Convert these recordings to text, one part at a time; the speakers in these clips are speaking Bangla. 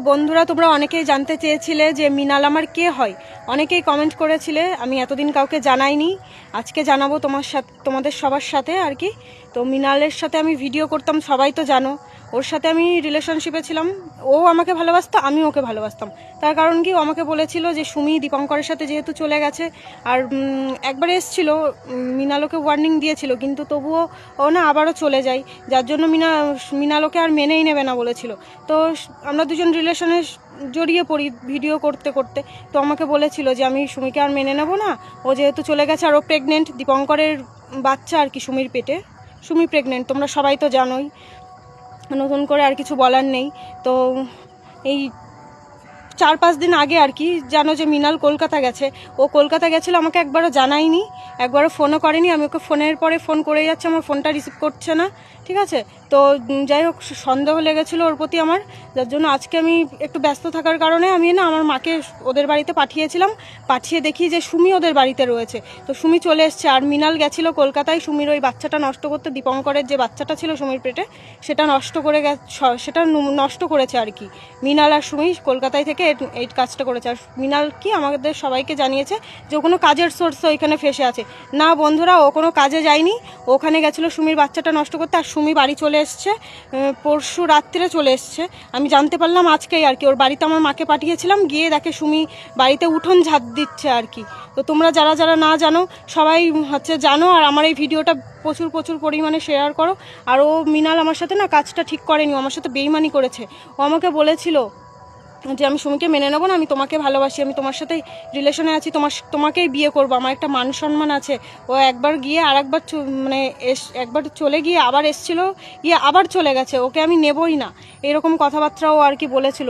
বন্ধুরা, তোমরা অনেকেই জানতে চেয়েছিলে যে মিনাল আমার কে হয়। অনেকেই কমেন্ট করেছিলে, আমি এতদিন কাউকে জানাইনি। আজকে জানাব তোমার সাথে তোমাদের সবার সাথে আর কি। তো মিনালের সাথে আমি ভিডিও করতাম সবাই তো জানো। ওর সাথে আমি রিলেশনশিপে ছিলাম। ও আমাকে ভালোবাসতো আমি ওকে ভালোবাসতাম। তার কারণ কি ও আমাকে বলেছিল যে সুমি দীপঙ্করের সাথে যেহেতু চলে গেছে আর একবার এসছিল উম, মিনালোকে ওয়ার্নিং দিয়েছিল কিন্তু তবুও ও না আবারও চলে যায়। যার জন্য মিনা মিনালোকে আর মেনেই নেবে না বলেছিল। তো আমরা দুজন রিলেশনে জড়িয়ে পড়ি ভিডিও করতে করতে। তো আমাকে বলেছিল যে আমি সুমিকে আর মেনে নেব না। ও যেহেতু চলে গেছে আর ও প্রেগনেন্ট দীপঙ্করের বাচ্চা আর কি সুমির পেটে। সুমি প্রেগনেন্ট তোমরা সবাই তো জানোই। নতুন করে আর কিছু বলার নেই। তো এই চার পাঁচ দিন আগে আর কি জানো যে মিনাল কলকাতা গেছে। ও কলকাতা গেছিল, আমাকে একবারও জানায়নি, একবারও ফোনও করেনি। আমি ওকে ফোনের পরে ফোন করে যাচ্ছে, আমার ফোনটা রিসিভ করছে না। ঠিক আছে? তো যাই হোক সন্দেহ লেগেছিলো ওর প্রতি আমার। যার জন্য আজকে আমি একটু ব্যস্ত থাকার কারণে আমি না আমার মাকে ওদের বাড়িতে পাঠিয়েছিলাম। পাঠিয়ে দেখি যে সুমি ওদের বাড়িতে রয়েছে। তো সুমি চলে এসছে। আর মিনাল গেছিল কলকাতায়। সুমির ওই বাচ্চাটা নষ্ট করতে দীপঙ্করের যে বাচ্চাটা ছিল সুমির পেটে, সেটা নষ্ট করে সেটা নষ্ট করেছে আর কি। মিনাল আর সুমি কলকাতায় থেকে এই- কাজটা করেছে। আর মিনাল কি আমাদের সবাইকে জানিয়েছে যে কোনো কাজের সোর্স ওইখানে ফেসে আছে। না বন্ধুরা, ও কোনো কাজে যায়নি। ওখানে গেছিল সুমির বাচ্চাটা নষ্ট করতে। আর সুমি বাড়ি চলে এসছে পরশু রাত্রে চলে এসছে। আমি জানতে পারলাম আজকেই আর কি, ওর বাড়িতে আমার মাকে পাঠিয়েছিলাম, গিয়ে দেখে সুমি বাড়িতে উঠোন ঝাঁপ দিচ্ছে আর কি। তো তোমরা যারা যারা না জানো, সবাই হচ্ছে জানো আর আমার এই ভিডিওটা প্রচুর প্রচুর পরিমাণে শেয়ার করো। আর ও মিনাল আমার সাথে না কাজটা ঠিক করেনি আমার সাথে বেইমানি করেছে। ও আমাকে বলেছিল যে আমি সুমিকে মেনে নেব না, আমি তোমাকে ভালোবাসি, আমি তোমার সাথে রিলেশনে আছি, তোমার তোমাকেই বিয়ে করব। আমার একটা মান সম্মান আছে। ও একবার গিয়ে আর একবার মানে এস, একবার চলে গিয়ে আবার এসছিল, গিয়ে আবার চলে গেছে। ওকে আমি নেবই না। এরকম কথাবার্তাও আর কি বলেছিল।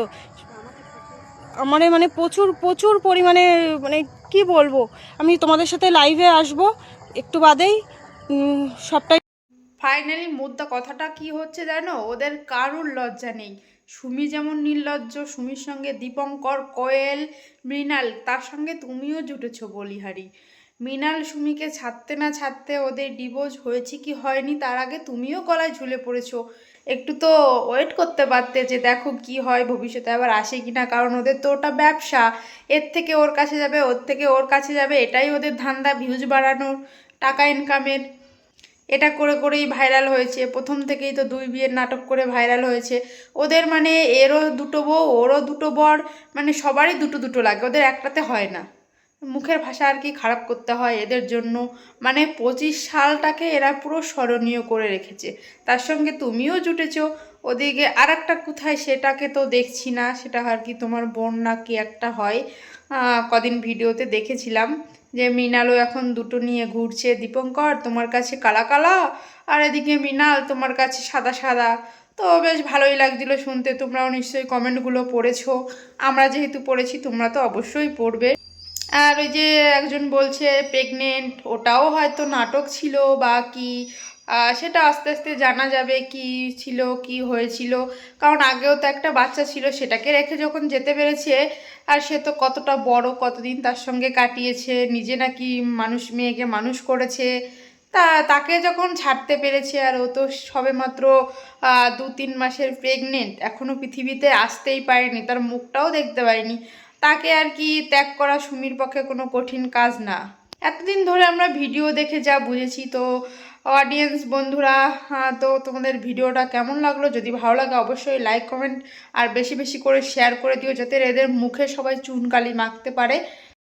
আমারে মানে প্রচুর প্রচুর পরিমাণে মানে কি বলব? আমি তোমাদের সাথে লাইভে আসব, একটু বাদেই সবটাই ফাইনালি মুদ্রা কথাটা কি হচ্ছে জানো? ওদের কারুর লজ্জা নেই। সুমি যেমন নির্লজ্জ, সুমির সঙ্গে দীপঙ্কর, কোয়েল, মৃণাল, তার সঙ্গে তুমিও জুটেছ বলিহারি। মৃণাল সুমিকে ছাড়তে না ছাড়তে ওদের ডিভোর্স হয়েছে কি হয়নি তার আগে তুমিও গলায় ঝুলে পড়েছো। একটু তো ওয়েট করতে পারতে যে দেখো কি হয় ভবিষ্যতে আবার আসে কি না, কারণ ওদের তো ওটা ব্যবসা। এর থেকে ওর কাছে যাবে, ওর থেকে ওর কাছে যাবে, এটাই ওদের ধান্দা ভিউজ বাড়ানোর, টাকা ইনকামের এটা করে করেই ভাইরাল হয়েছে। প্রথম থেকেই তো দুই বিয়ের নাটক করে ভাইরাল হয়েছে। ওদের মানে এরও দুটো বউ, ওরও দুটো বর মানে সবারই দুটো দুটো লাগে, ওদের একটাতে হয় না। মুখের ভাষা আর কি খারাপ করতে হয় এদের জন্য। মানে পঁচিশ সালটাকে এরা পুরো স্মরণীয় করে রেখেছে। তার সঙ্গে তুমিও জুটেছ। ওদিকে আর একটা কোথায় সেটাকে তো দেখছি না। সেটা আর কি তোমার বোন না কি একটা হয়। কদিন ভিডিওতে দেখেছিলাম যে মৃণালও এখন দুটো নিয়ে ঘুরছে। দীপঙ্কর, তোমার কাছে কালা কালা, আর এদিকে মৃণাল, তোমার কাছে সাদা সাদা। তো বেশ ভালোই লাগছিল শুনতে। তোমরাও নিশ্চয়ই কমেন্টগুলো পড়েছো। আমরা যেহেতু পড়েছি, তোমরা তো অবশ্যই পড়বে। আর ওই যে একজন বলছে প্রেগনেন্ট ওটাও হয়তো নাটক ছিল বা কি সেটা আস্তে আস্তে জানা যাবে কি ছিল কি হয়েছিল। কারণ আগেও তো একটা বাচ্চা ছিল সেটাকে রেখে যখন যেতে পেরেছে আর সে তো কতটা বড় কতদিন তার সঙ্গে কাটিয়েছে নিজে নাকি মানুষ মেয়েকে মানুষ করেছে। তা তাকে যখন ছাড়তে পেরেছে আর ও তো সবেমাত্র আহ, দু তিন মাসের প্রেগনেন্ট এখনও পৃথিবীতে আসতেই পারেনি তার মুখটাও দেখতে পাইনি তাকে আর কি ত্যাগ করা সুমির পক্ষে কোনো কঠিন কাজ না। এতদিন ধরে আমরা ভিডিও দেখে যা বুঝেছি তো অডিয়েন্স বন্ধুরা হ্যাঁ, তো তোমাদের ভিডিওটা কেমন লাগল? যদি ভালো লাগে অবশ্যই লাইক কমেন্ট আর বেশি বেশি করে শেয়ার করে দিও যাতে এদের মুখে সবাই চুনকালি মাখতে পারে।